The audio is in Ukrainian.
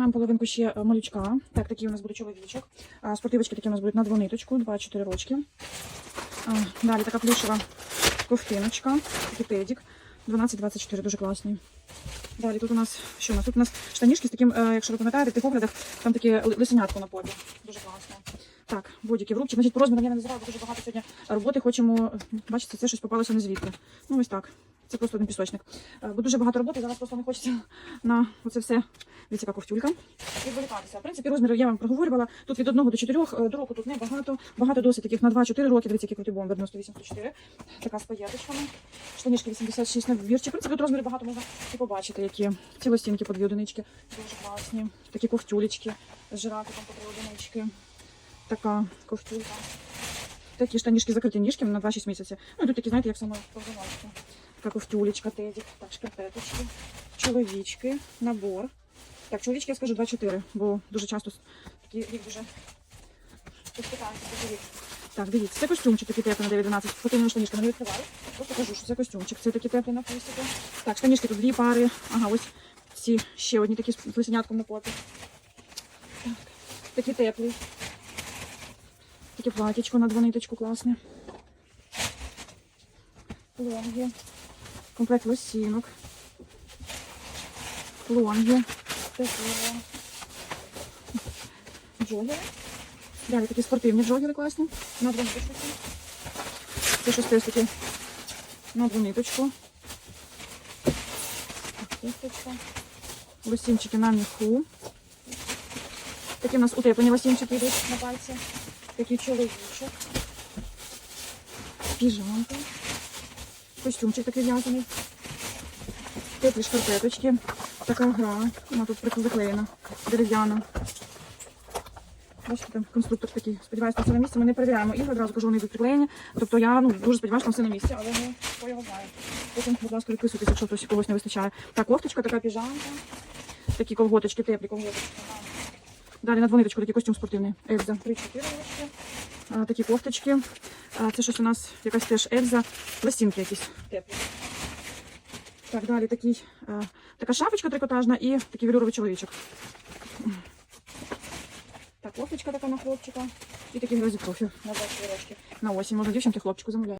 Знімаємо половинку ще е, малючка. Так, такий у нас буде чоловічок. Спортивочки такі у нас будуть на двониточку, 2-4 рочки. Далі така плюшева ковтиночка, такий педик. 12-24, дуже класний. Далі тут у нас що у нас? Тут у нас штанішки з таким, е, якщо ви пам'ятаєте, в тих оглядах, там таке ли- лисенятко на попі. Дуже класно. Так, бодіки в рубчик. Значить, по розмірам я не називаю, бо дуже багато сьогодні роботи хочемо. Бачите, це щось попалося не звідти. Ну ось так. Це просто один пісочник. Е, Бо дуже багато роботи, зараз просто не хочеться на оце все. Дивіться, яка ковтюлька. Відволікатися. В принципі, розміри я вам проговорювала. Тут від 1 до 4, е, до року тут не багато. Досить таких на 2-4 роки. Дивіться, який крутий бомбер 98-104. Така з паєточками. Штанішки 86 на вірчі. В принципі, тут розміри багато можна і побачити, які ці лостінки по дві одинички. Дуже класні. Такі ковтюлечки з жирафиком по три одинички. Така ковтюлька. Такі штанішки закриті ніжки на 2-6 місяців. Ну і тут такі, знаєте, як саме повзуночки. Така ковтюлечка, тедік, так, шкарпеточки, чоловічки, набор. Так, чоловічки я скажу 2-4, бо дуже часто такі їх дуже спитаються. Так, дивіться, це костюмчик такий теплий на 9-12. Спортивними штанішками не відкриваю. Просто кажу, що це костюмчик. Це такі теплі на пустики. Так, штанішки тут дві пари. Ага, ось ці ще одні такі з лисенятком на попі. Так, такі теплі. Таке платічко на двониточку класне. Лонги. Комплект лосінок. Лонги. Такі. Джогери. Далі такі спортивні джогери класні. На двониточку. Це щось теж таке на двониточку. Так, кісточка. Лосінчики на міху. Такі у нас утеплені лосінчики йдуть на пальці. Такий чоловічок. Піжамка. Костюмчик такий в'язаний. Теплі шкарпеточки. Така гра. Вона тут прикол заклеєна. Дерев'яна. Бачите, там конструктор такий. Сподіваюся, там все на місці. Ми не перевіряємо ігри, одразу кажу, вони йдуть приклеєні. Тобто я ну, дуже сподіваюся, там все на місці, але ми хто його знає. Потім, будь ласка, відписуйтесь, якщо хтось когось не вистачає. Так, кофточка, така піжамка. Такі колготочки, теплі колготочки. Далі на двониточку такий костюм спортивний. Ельза. 3-4 ручки. А, Такі кофточки. А, Це щось у нас якась теж Ельза. Пластинки якісь теплі. Так, далі такий, а, така шапочка трикотажна і такий велюровий чоловічок. Так, кофточка така на хлопчика. І такі грозі профі на 20 рочки. На осінь. Можна дівчинки хлопчику замовляти.